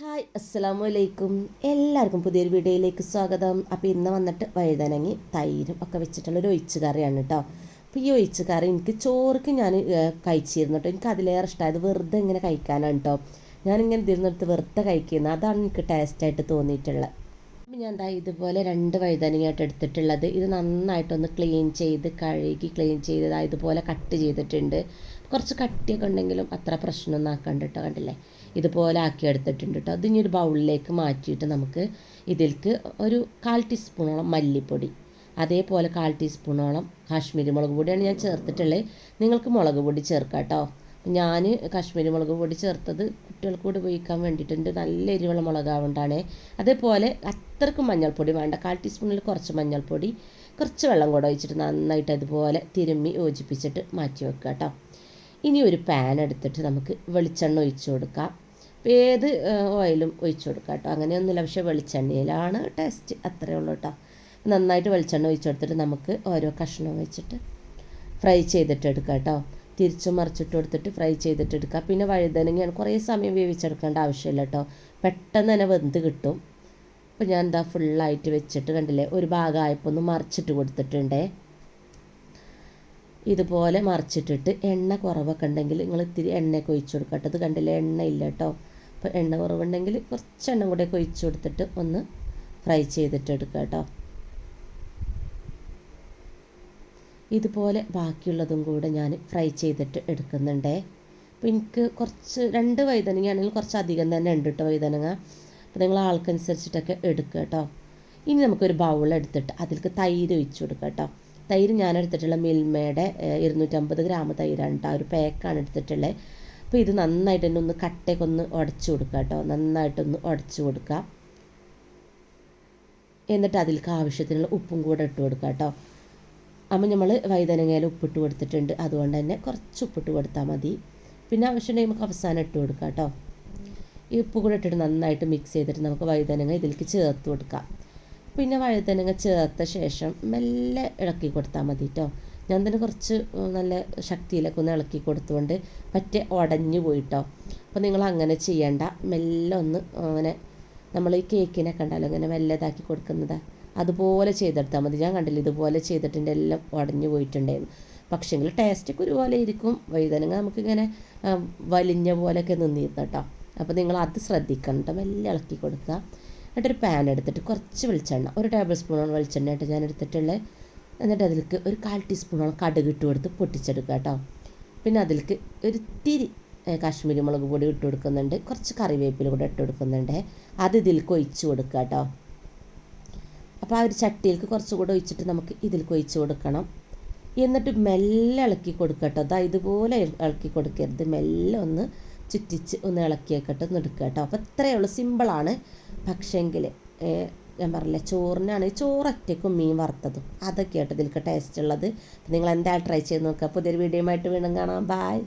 Hi അസ്സാം വലൈക്കും എല്ലാവർക്കും പുതിയൊരു വീഡിയോയിലേക്ക് സ്വാഗതം. അപ്പോൾ ഇന്ന് വന്നിട്ട് വഴുതനങ്ങി തൈരും ഒക്കെ വെച്ചിട്ടുള്ള ഒരു ഒഴിച്ച് കറിയാണ് കേട്ടോ അപ്പോൾ ഈ ഒഴിച്ച് കറി എനിക്ക് ചോറുക്ക് ഞാൻ കഴിച്ചിരുന്നു കേട്ടോ എനിക്ക് അതിലേറെ ഇഷ്ടമായത് വെറുതെ ഇങ്ങനെ കഴിക്കാനാണ് കേട്ടോ ഞാനിങ്ങനെ തിരുന്നെടുത്ത് വെറുതെ കഴിക്കുന്നത് അതാണ് എനിക്ക് ടേസ്റ്റായിട്ട് തോന്നിയിട്ടുള്ളത്. അപ്പം ഞാൻ എന്താ ഇതുപോലെ രണ്ട് വഴുതനങ്ങയായിട്ട് എടുത്തിട്ടുള്ളത്. ഇത് നന്നായിട്ടൊന്ന് ക്ലീൻ ചെയ്ത് കഴുകി ക്ലീൻ ചെയ്ത് ഇതുപോലെ കട്ട് ചെയ്തിട്ടുണ്ട്. കുറച്ച് കട്ടിയൊക്കെ ഉണ്ടെങ്കിലും അത്ര പ്രശ്നമൊന്നും ആക്കണ്ട കേട്ടോ കണ്ടില്ലേ? ഇതുപോലെ ആക്കി എടുത്തിട്ടുണ്ട് കേട്ടോ അതിനി ഒരു ബൗളിലേക്ക് മാറ്റിയിട്ട് നമുക്ക് ഇതിലേക്ക് ഒരു കാൽ ടീസ്പൂണോളം മല്ലിപ്പൊടി അതേപോലെ കാൽ ടീസ്പൂണോളം കാശ്മീരി മുളക് പൊടിയാണ് ഞാൻ ചേർത്തിട്ടുള്ളത്. നിങ്ങൾക്ക് മുളക് പൊടി ചേർക്കാം കേട്ടോ ഞാൻ കാശ്മീരി മുളക് പൊടി ചേർത്തത് കുട്ടികൾക്ക് കൂടി ഉപയോഗിക്കാൻ വേണ്ടിയിട്ടുണ്ട്. നല്ല എരിവുള്ള മുളകാവുകൊണ്ടാണ് അതേപോലെ അത്രയ്ക്ക് മഞ്ഞൾപ്പൊടി വേണ്ട. കാൽ ടീസ്പൂണിൽ കുറച്ച് മഞ്ഞൾപ്പൊടി കുറച്ച് വെള്ളം കൂടെ ഒഴിച്ചിട്ട് നന്നായിട്ട് അതുപോലെ തിരുമ്മി യോജിപ്പിച്ചിട്ട് മാറ്റി വെക്കുക കേട്ടോ ഇനി ഒരു പാൻ എടുത്തിട്ട് നമുക്ക് വെളിച്ചെണ്ണ ഒഴിച്ചു കൊടുക്കാം. ഏത് ഓയിലും ഒഴിച്ചു കൊടുക്കാം കേട്ടോ. അങ്ങനെയൊന്നുമില്ല പക്ഷേ വെളിച്ചെണ്ണയിലാണ് ടേസ്റ്റ് അത്രയേ ഉള്ളൂ കേട്ടോ. നന്നായിട്ട് വെളിച്ചെണ്ണ ഒഴിച്ചു കൊടുത്തിട്ട് നമുക്ക് ഓരോ കഷ്ണം വെച്ചിട്ട് ഫ്രൈ ചെയ്തിട്ട് എടുക്കാം കേട്ടോ. തിരിച്ചു മറിച്ചിട്ട് കൊടുത്തിട്ട് ഫ്രൈ ചെയ്തിട്ട് എടുക്കുക പിന്നെ വഴുതനങ്ങയാണ് കുറേ സമയം വേവിച്ചെടുക്കേണ്ട ആവശ്യമില്ല കേട്ടോ. പെട്ടെന്ന് തന്നെ വെന്ത് കിട്ടും. അപ്പോൾ ഞാൻ എന്താ ഫുള്ളായിട്ട് വെച്ചിട്ട് കണ്ടില്ലേ ഒരു ഭാഗമായപ്പോൾ ഒന്ന് മറിച്ചിട്ട് കൊടുത്തിട്ടുണ്ടേ. ഇതുപോലെ മറിച്ചിട്ടിട്ട് എണ്ണ കുറവൊക്കെ ഉണ്ടെങ്കിൽ നിങ്ങൾ ഇത്തിരി എണ്ണയൊക്കെ ഒഴിച്ചു കൊടുക്കട്ടെ അത് കണ്ടില്ല? എണ്ണ ഇല്ല കേട്ടോ. അപ്പോൾ എണ്ണ കുറവുണ്ടെങ്കിൽ കുറച്ച് എണ്ണ കൂടെ ഒഴിച്ചു കൊടുത്തിട്ട് ഒന്ന് ഫ്രൈ ചെയ്തിട്ട് എടുക്കുക കേട്ടോ. ഇതുപോലെ ബാക്കിയുള്ളതും കൂടെ ഞാൻ ഫ്രൈ ചെയ്തിട്ട് എടുക്കുന്നുണ്ടേ. അപ്പോൾ എനിക്ക് കുറച്ച് രണ്ട് വൈതനങ്ങയാണെങ്കിൽ കുറച്ച് അധികം തന്നെ ഉണ്ട് കേട്ടോ വൈതനങ്ങ അപ്പോൾ നിങ്ങൾ ആൾക്കനുസരിച്ചിട്ടൊക്കെ എടുക്കുക കേട്ടോ. ഇനി നമുക്കൊരു ബൗൾ എടുത്തിട്ട് അതിലേക്ക് തൈര് ഒഴിച്ചു കൊടുക്കുക കേട്ടോ. തൈര് ഞാൻ എടുത്തിട്ടുള്ള മിൽമയുടെ ഇരുന്നൂറ്റമ്പത് ഗ്രാം തൈരാണ് കേട്ടോ ഒരു പാക്കാണ് എടുത്തിട്ടുള്ളത് അപ്പോൾ ഇത് നന്നായിട്ട് തന്നെ ഒന്ന് കട്ടയൊക്കെ ഒന്ന് ഉടച്ചു കൊടുക്കുക കേട്ടോ നന്നായിട്ടൊന്ന് ഉടച്ചു കൊടുക്കുക എന്നിട്ട് അതിലേക്ക് ആവശ്യത്തിനുള്ള ഉപ്പും കൂടെ ഇട്ട് കൊടുക്കുക കേട്ടോ അപ്പം നമ്മൾ വൈതനങ്ങയിൽ ഉപ്പിട്ട് കൊടുത്തിട്ടുണ്ട്. അതുകൊണ്ട് തന്നെ കുറച്ച് ഉപ്പിട്ട് കൊടുത്താൽ മതി. പിന്നെ ആവശ്യമുണ്ടെങ്കിൽ നമുക്ക് അവസാനം ഇട്ട് കൊടുക്കാം കേട്ടോ ഈ ഉപ്പ് കൂടെ ഇട്ടിട്ട് നന്നായിട്ട് മിക്സ് ചെയ്തിട്ട് നമുക്ക് വൈതനങ്ങ ഇതിലേക്ക് ചേർത്ത് കൊടുക്കാം. പിന്നെ വഴുതനങ്ങ ചേർത്ത ശേഷം മെല്ലെ ഇളക്കി കൊടുത്താൽ മതി കേട്ടോ ഞാൻ തന്നെ കുറച്ച് നല്ല ശക്തിയിലൊക്കെ ഒന്ന് ഇളക്കി കൊടുത്തുകൊണ്ട് പറ്റേ ഉടഞ്ഞു പോയിട്ടോ അപ്പോൾ നിങ്ങൾ അങ്ങനെ ചെയ്യണ്ട. മെല്ലെ ഒന്ന് അങ്ങനെ നമ്മൾ ഈ കേക്കിനെ ഉണ്ടല്ലോ ഇങ്ങനെ മെല്ലെ ഇതാക്കി കൊടുക്കുന്നത്. അതുപോലെ ചെയ്തെടുത്താൽ മതി. ഞാൻ കണ്ടില്ല ഇതുപോലെ ചെയ്തിട്ടുണ്ട്. എല്ലാം ഉടഞ്ഞു പോയിട്ടുണ്ടായിരുന്നു. പക്ഷേങ്കിൽ ടേസ്റ്റൊക്കെ ഒരുപോലെ ഇരിക്കും. വഴുതനങ്ങ നമുക്കിങ്ങനെ വലിഞ്ഞ പോലെയൊക്കെ നിന്നിരുന്നു കേട്ടോ അപ്പോൾ നിങ്ങൾ അത് ശ്രദ്ധിക്കണം കേട്ടോ മെല്ലെ ഇളക്കി കൊടുക്കുക. എന്നിട്ടൊരു പാൻ എടുത്തിട്ട് കുറച്ച് വെളിച്ചെണ്ണ ഒരു ടേബിൾ സ്പൂണോളം വെളിച്ചെണ്ണ ആയിട്ട് ഞാൻ എടുത്തിട്ടുള്ളത് എന്നിട്ട് അതിലേക്ക് ഒരു കാൽ ടീസ്പൂണോളം കടുക് ഇട്ട് കൊടുത്ത് പൊട്ടിച്ചെടുക്കുക കേട്ടോ പിന്നെ അതിലേക്ക് ഒരു തിരി കാശ്മീരി മുളക് പൊടി ഇട്ട് കൊടുക്കുന്നുണ്ട് കുറച്ച് കറിവേപ്പില കൂടെ ഇട്ട് കൊടുക്കുന്നുണ്ട്. അത് ഇതിലേക്ക് ഒഴിച്ച് കൊടുക്കുക കേട്ടോ അപ്പോൾ ആ ഒരു ചട്ടിയിലേക്ക് കുറച്ചുകൂടെ ഒഴിച്ചിട്ട് നമുക്ക് ഇതിലേക്ക് ഒഴിച്ച് കൊടുക്കണം. എന്നിട്ട് മെല്ലെ ഇളക്കി കൊടുക്കട്ടോ അതാ ഇതുപോലെ ഇളക്കി കൊടുക്കരുത്. മെല്ലെ ഒന്ന് ചുറ്റിച്ച് ഒന്ന് ഇളക്കിയേക്കട്ടെ ഒന്ന് എടുക്കുക കേട്ടോ അപ്പോൾ ഇത്രയേ ഉള്ളൂ. സിമ്പിളാണ് പക്ഷേങ്കിൽ ഞാൻ പറഞ്ഞില്ലേ ചോറിനാണ് ചോറൊറ്റയ്ക്കും മീൻ വറുത്തതും. അതൊക്കെയായിട്ട് ഇതിലേക്ക് ടേസ്റ്റ് ഉള്ളത്. നിങ്ങൾ എന്തായാലും ട്രൈ ചെയ്ത് നോക്കുക പുതിയൊരു വീഡിയോ ആയിട്ട് വീണ്ടും കാണാം. ബായ്